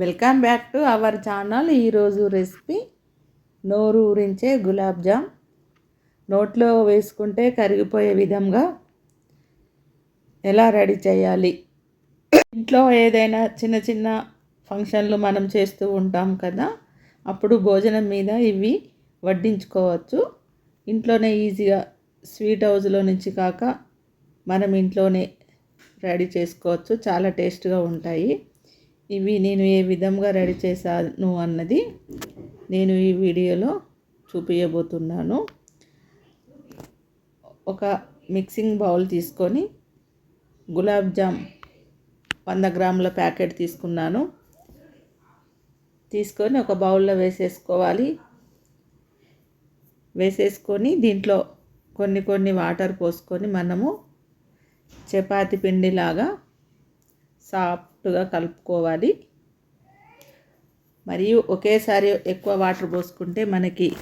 Welcome back to our channel. ఈరోజు recipe నోరు ఊరించే గులాబ్ జామ్. నోట్లో వేసుకుంటే కరిగిపోయే విధంగా ఎలా రెడీ చేయాలి? ఇంట్లో ఏదైనా చిన్న చిన్న ఫంక్షన్లు మనం చేస్తూ ఉంటాం కదా అప్పుడు భోజనం మీద ఇవి వడ్డించుకోవచ్చు. ఇంట్లోనే ఈజీగా స్వీట్ హౌస్లో నుంచి కాక మనం ఇంట్లోనే రెడీ చేసుకోవచ్చు. చాలా టేస్ట్గా ఉంటాయి. ఇవి నేను ఏ విధంగా రెడీ చేశాను అన్నది నేను ఈ వీడియోలో చూపించబోతున్నాను ఒక మిక్సింగ్ బౌల్ తీసుకొని గులాబ్ జామ్ వంద గ్రాముల ప్యాకెట్ తీసుకున్నాను. తీసుకొని ఒక బౌల్లో వేసేసుకోవాలి. వేసేసుకొని దీంట్లో కొన్ని కొన్ని వాటర్ పోసుకొని మనము చపాతి పిండిలాగా సాఫ్ట్గా కలుపుకోవాలి. మరియు ఒకేసారి ఎక్కువ వాటర్ పోసుకుంటే మనకి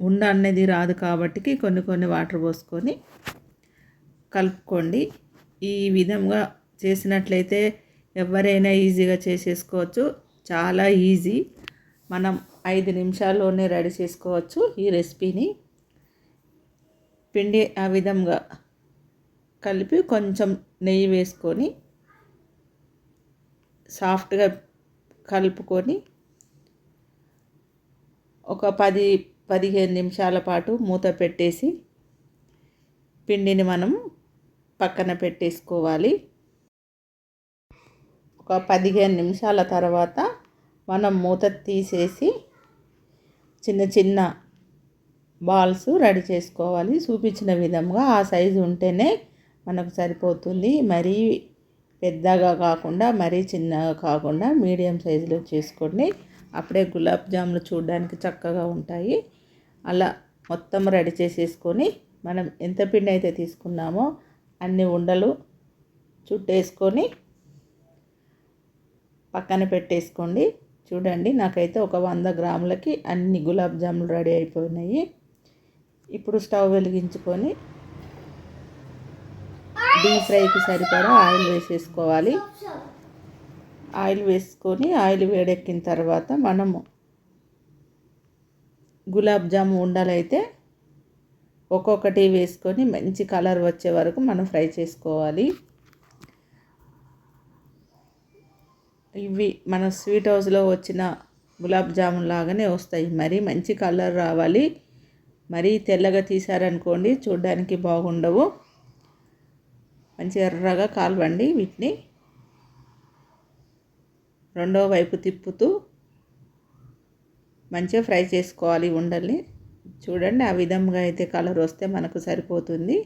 ఉండ అనేది రాదు కాబట్టి కొన్ని కొన్ని వాటర్ పోసుకొని కలుపుకోండి. ఈ విధంగా చేసినట్లయితే ఎవరైనా ఈజీగా చేసేసుకోవచ్చు. చాలా ఈజీ. మనం ఐదు నిమిషాల్లోనే రెడీ చేసుకోవచ్చు ఈ రెసిపీని. పిండి ఆ విధంగా కలిపి కొంచెం నెయ్యి వేసుకొని సాఫ్ట్గా కలుపుకొని ఒక పది పదిహేను నిమిషాల పాటు మూత పెట్టేసి పిండిని మనం పక్కన పెట్టేసుకోవాలి. ఒక పదిహేను నిమిషాల తర్వాత మనం మూత తీసేసి చిన్న చిన్న బాల్స్ రెడీ చేసుకోవాలి. చూపించిన విధంగా ఆ సైజు ఉంటేనే మనకు సరిపోతుంది. మరీ పెద్దగా కాకుండా మరీ చిన్నగా కాకుండా మీడియం సైజులో చేసుకోండి. అప్పుడే గులాబ్ జాములు చూడడానికి చక్కగా ఉంటాయి. అలా మొత్తం రెడీ చేసేసుకొని మనం ఎంత పిండి అయితే తీసుకున్నామో అన్ని ఉండలు చుట్టేసుకొని పక్కన పెట్టేసుకోండి. చూడండి నాకైతే ఒక వంద గ్రాములకి అన్ని గులాబ్ జాములు రెడీ అయిపోయినాయి. ఇప్పుడు స్టవ్ వెలిగించుకొని డీప్ ఫ్రైకి సరిపడా ఆయిల్ వేసేసుకోవాలి. ఆయిల్ వేసుకొని ఆయిల్ వేడెక్కిన తర్వాత మనము గులాబ్ జాము ఉండలైతే ఒక్కొక్కటి వేసుకొని మంచి కలర్ వచ్చే వరకు మనం ఫ్రై చేసుకోవాలి. ఇవి మన స్వీట్ హౌస్లో వచ్చిన గులాబ్ జామున్ లాగానే వస్తాయి. మరి మంచి కలర్ రావాలి. మరీ తెల్లగా తీసారనుకోండి చూడడానికి బాగుండవు. మంచి ఎర్రగా కాల్వండి వీటిని. రెండో వైపు తిప్పుతూ మంచిగా ఫ్రై చేసుకోవాలి ఉండల్ని. చూడండి ఆ విధంగా అయితే కలర్ వస్తే మనకు సరిపోతుంది.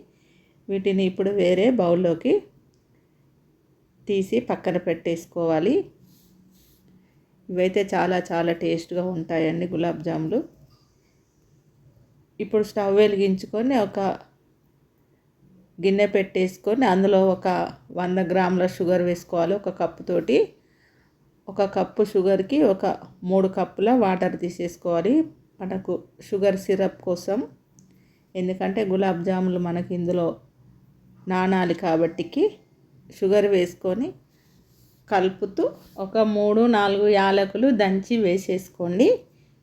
వీటిని ఇప్పుడు వేరే బౌల్లోకి తీసి పక్కన పెట్టేసుకోవాలి. ఇవైతే చాలా చాలా టేస్ట్గా ఉంటాయండి గులాబ్ జాములు. ఇప్పుడు స్టవ్ వెలిగించుకొని ఒక గిన్నె పెట్టేసుకొని అందులో ఒక వంద గ్రాముల షుగర్ వేసుకోవాలి. ఒక కప్పుతోటి ఒక కప్పు షుగర్కి ఒక మూడు కప్పుల వాటర్ తీసేసుకోవాలి. మనకు షుగర్ సిరప్ కోసం. ఎందుకంటే గులాబ్ జాములు మనకి ఇందులో నానాలి కాబట్టికి షుగర్ వేసుకొని కలుపుతూ ఒక మూడు నాలుగు యాలకులు దంచి వేసేసుకోండి.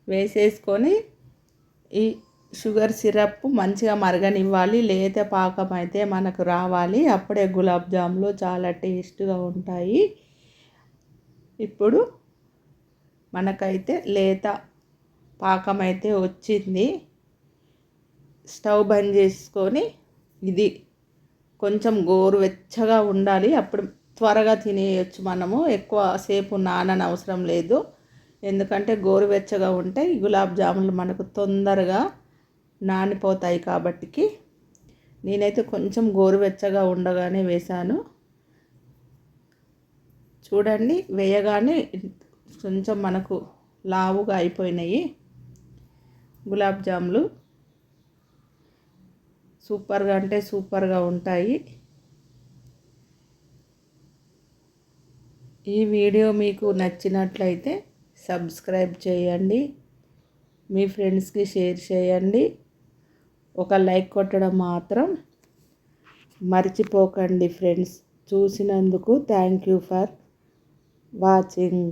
వేసేసుకొని ఈ షుగర్ సిరప్ మంచిగా మరగనివ్వాలి లేత పాకం అయితే మనకు రావాలి. అప్పుడే గులాబ్ జాములు చాలా టేస్ట్గా ఉంటాయి. ఇప్పుడు మనకైతే లేత పాకం అయితే వచ్చింది. స్టవ్ బంద్ చేసుకొని ఇది కొంచెం గోరువెచ్చగా ఉండాలి. అప్పుడు త్వరగా తినేయచ్చు మనము. ఎక్కువ సేపు నానని అవసరం లేదు. ఎందుకంటే గోరువెచ్చగా ఉంటే గులాబ్ జాములు మనకు తొందరగా నానిపోతాయి కాబట్టికి నేనైతే కొంచెం గోరువెచ్చగా ఉండగానే వేశాను. చూడండి వేయగానే కొంచెం మనకు లావుగా అయిపోయినాయి గులాబ్ జాములు. సూపర్గా అంటే సూపర్గా ఉంటాయి. ఈ వీడియో మీకు నచ్చినట్లయితే సబ్స్క్రైబ్ చేయండి మీ ఫ్రెండ్స్కి షేర్ చేయండి. ఒక లైక్ కొట్టడం మాత్రం మర్చిపోకండి ఫ్రెండ్స్. చూసినందుకు థ్యాంక్ యూ ఫర్ వాచింగ్.